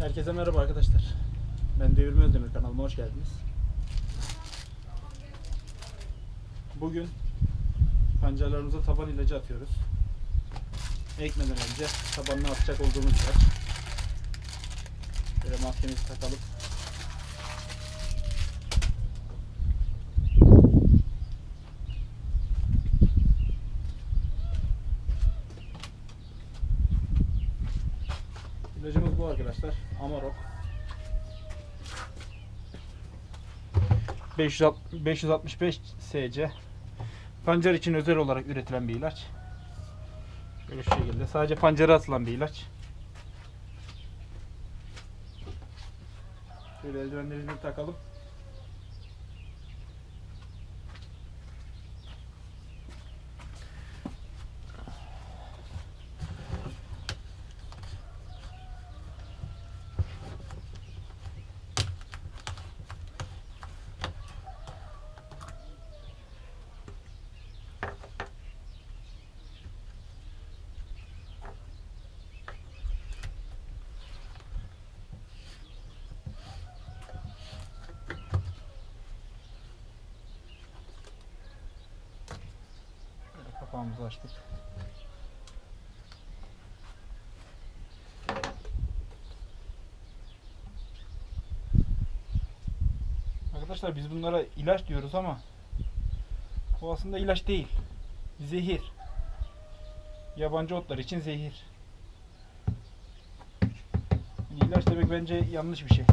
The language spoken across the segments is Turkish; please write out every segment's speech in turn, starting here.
Herkese merhaba arkadaşlar. Ben Devirme Özdemir kanalıma hoş geldiniz. Bugün pancarlarımıza taban ilacı atıyoruz. Ekmeden önce tabanına atacak olduğumuz ilaç. Böyle maskemizi takalım. İlacımız bu arkadaşlar. Amarok. 560 565 SC. Pancar için özel olarak üretilen bir ilaç. Böyle şu şekilde. Sadece pancara atılan bir ilaç. Şöyle eldivenlerimizi takalım. Böyle kapağımızı açtık. Arkadaşlar biz bunlara ilaç diyoruz ama bu aslında ilaç değil. Zehir. Yabancı otlar için zehir. Yani ilaç demek bence yanlış bir şey.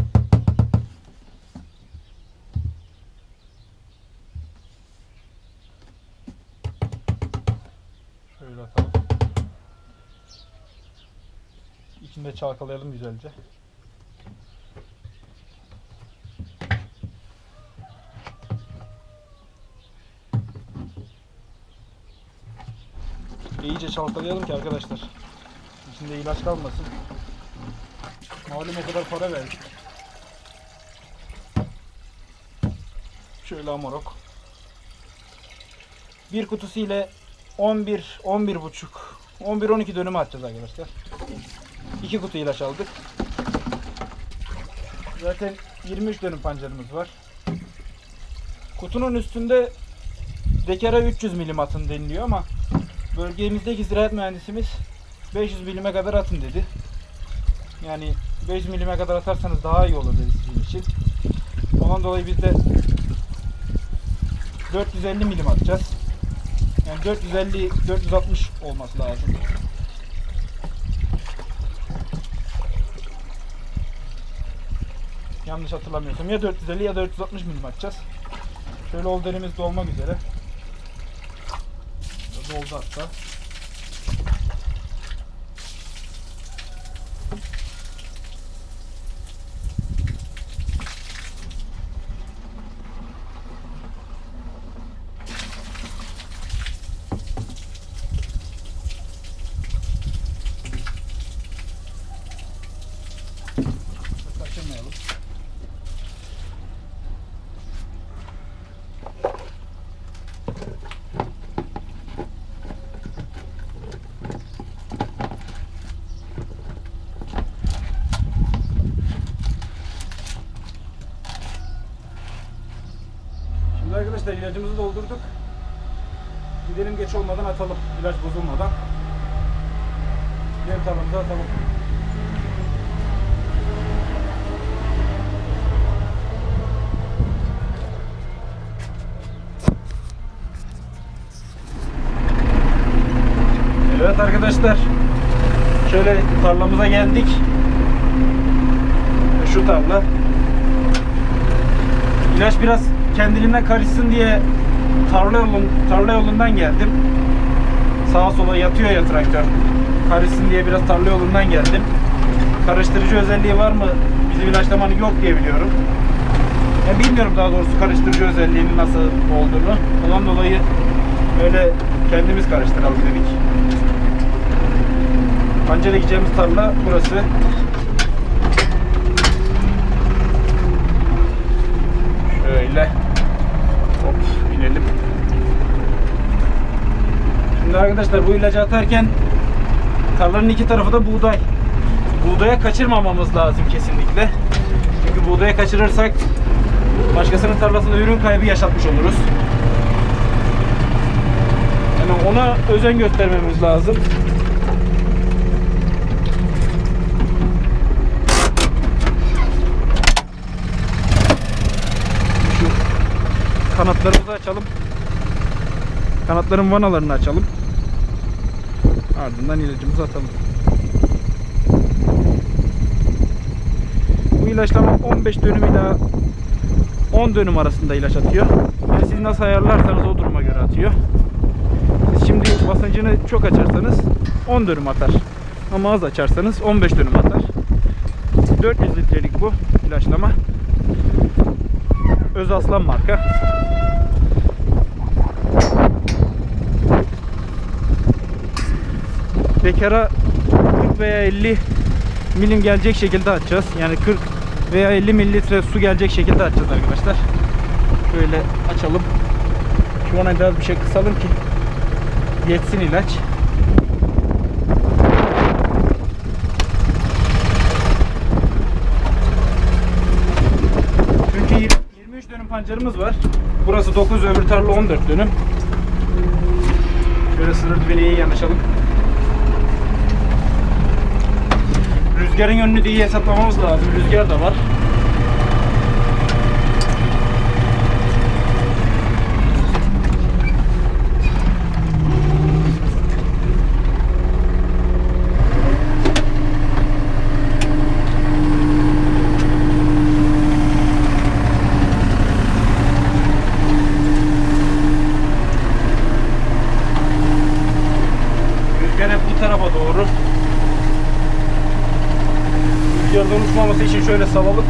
İçinde çalkalayalım güzelce. İyice çalkalayalım ki arkadaşlar. İçinde ilaç kalmasın. Malum o kadar para verdik. Şöyle amorok. Bir kutusu ile 11, 11 buçuk, 11, 12 dönüme atacağız arkadaşlar. İki kutu ilaç aldık. Zaten 23 dönüm pancarımız var. Kutunun üstünde dekara 300 milim atın deniliyor ama bölgemizdeki ziraat mühendisimiz 500 milime kadar atın dedi. Yani 500 milime kadar atarsanız daha iyi olur dedi sizin için. Ondan dolayı biz de 450 milim atacağız. Yani 450 460 olması lazım. Yanlış hatırlamıyorsam ya 450 ya 460 milim atacağız. Şöyle ol derimiz dolmak üzere. Doldu hatta. Arkadaşlar ilacımızı doldurduk. Gidelim geç olmadan atalım. İlaç bozulmadan. Yem tarlamıza atalım. Evet arkadaşlar. Şöyle tarlamıza geldik. Şu tarla. İlaç biraz kendiliğinden karışsın diye tarla yolun tarla yolundan geldim. Sağa sola yatıyor ya traktör. Karışsın diye biraz tarla yolundan geldim. Karıştırıcı özelliği var mı? Bizim ilaçlamanın yok diye biliyorum. Yani bilmiyorum daha doğrusu karıştırıcı özelliğinin nasıl olduğunu. Ondan dolayı öyle kendimiz karıştıralım dedik. Pancara gideceğimiz tarla burası. Şöyle Şimdi arkadaşlar bu ilacı atarken tarlanın iki tarafı da buğday. buğdaya kaçırmamamız lazım kesinlikle. Çünkü buğdaya kaçırırsak başkasının tarlasında ürün kaybı yaşatmış oluruz. Yani ona özen göstermemiz lazım. Şu kanatlarımızı açalım. Kanatların vanalarını açalım. Ardından ilacımızı atalım. Bu ilaçlama 15 dönüm ile 10 dönüm arasında ilaç atıyor. Yani siz nasıl ayarlarsanız o duruma göre atıyor. Siz şimdi basıncını çok açarsanız 10 dönüm atar. Ama az açarsanız 15 dönüm atar. 400 litrelik bu ilaçlama. Öz Aslan marka. Bekara 40 veya 50 milim gelecek şekilde açacağız. Yani 40 veya 50 mililitre su gelecek şekilde açacağız arkadaşlar. Şöyle açalım. Şu ana biraz bir şey kısalım ki yetsin ilaç. Çünkü yir- 23 dönüm pancarımız var. Burası 9, öbür tarla 14 dönüm. Şöyle sınır dübeliğe yanaşalım. Rüzgarın yönünü de iyi hesaplamamız lazım. Rüzgar da var. Rüzgar hep bu tarafa doğru. Rüzgardan uçmaması için şöyle salalım.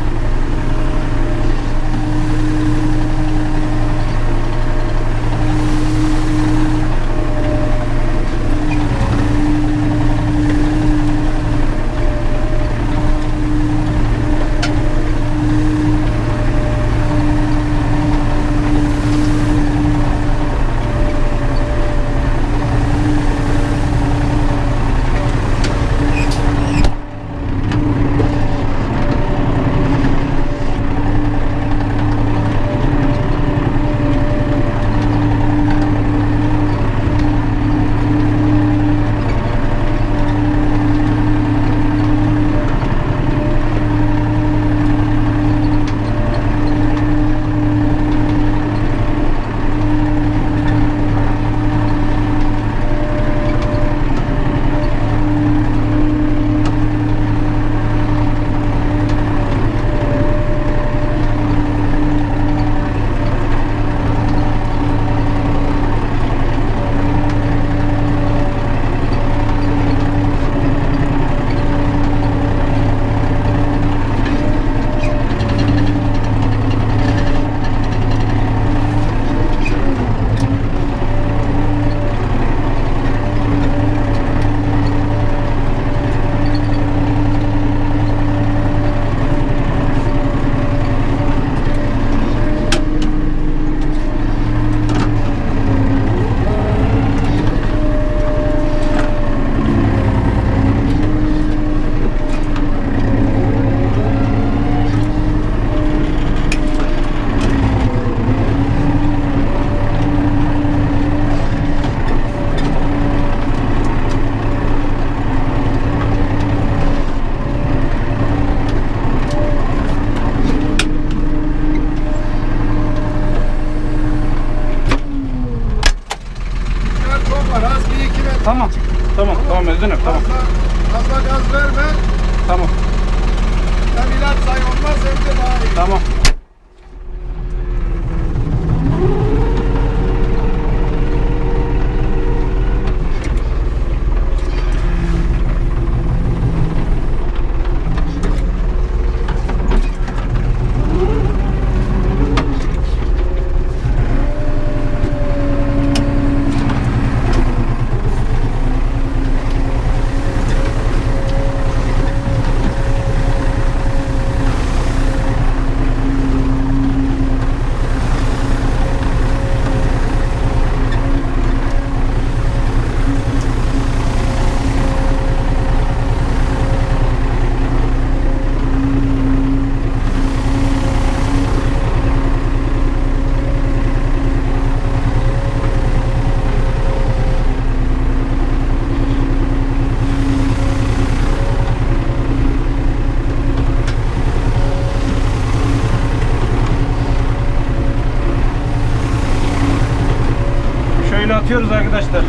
Gidiyoruz arkadaşlar.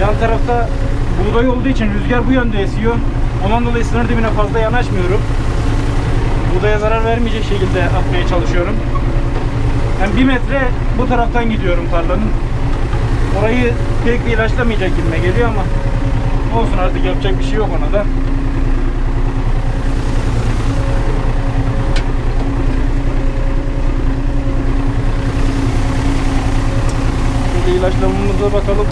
Yan tarafta buğday olduğu için rüzgar bu yönde esiyor. Ondan dolayı sınır dibine fazla yanaşmıyorum. Buğdaya zarar vermeyecek şekilde atmaya çalışıyorum. Yani bir metre bu taraftan gidiyorum tarlanın. Orayı pek ilaçlamayacak gibime geliyor ama olsun artık yapacak bir şey yok ona da. Şöyle ilaçlamamıza bakalım.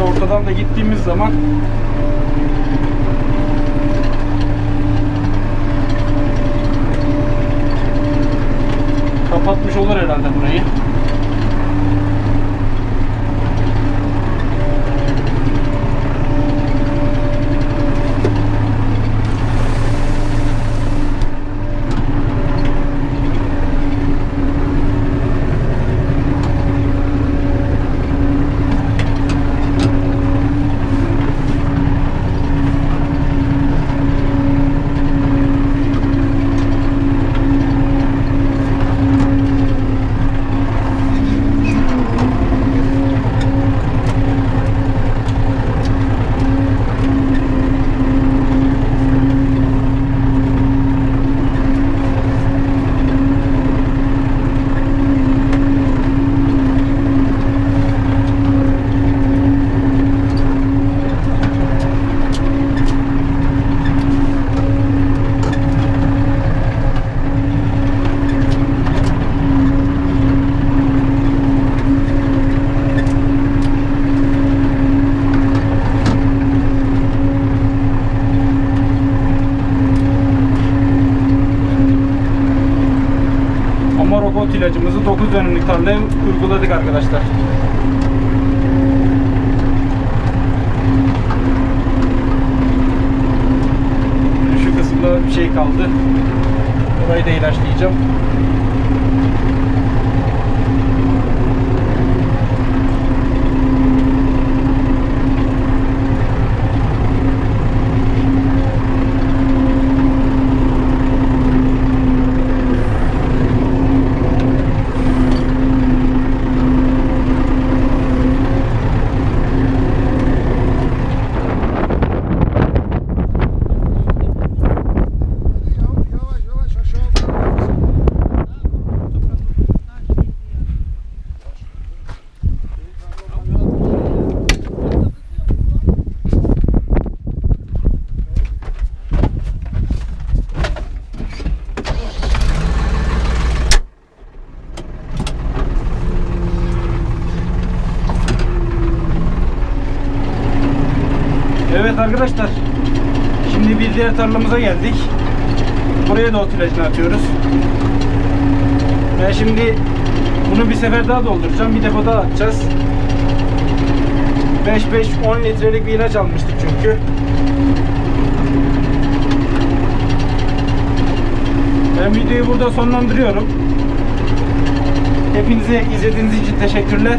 Böyle ortadan da gittiğimiz zaman ilacımızı 9 dönümlük tarlaya uyguladık arkadaşlar. Şu kısımda bir şey kaldı. Orayı da ilaçlayacağım. Arkadaşlar. Şimdi bir diğer tarlamıza geldik. Buraya da ot ilacını atıyoruz. Ben şimdi bunu bir sefer daha dolduracağım. Bir defa daha atacağız. 5-5-10 litrelik bir ilaç almıştık çünkü. Ben videoyu burada sonlandırıyorum. Hepinize izlediğiniz için teşekkürler.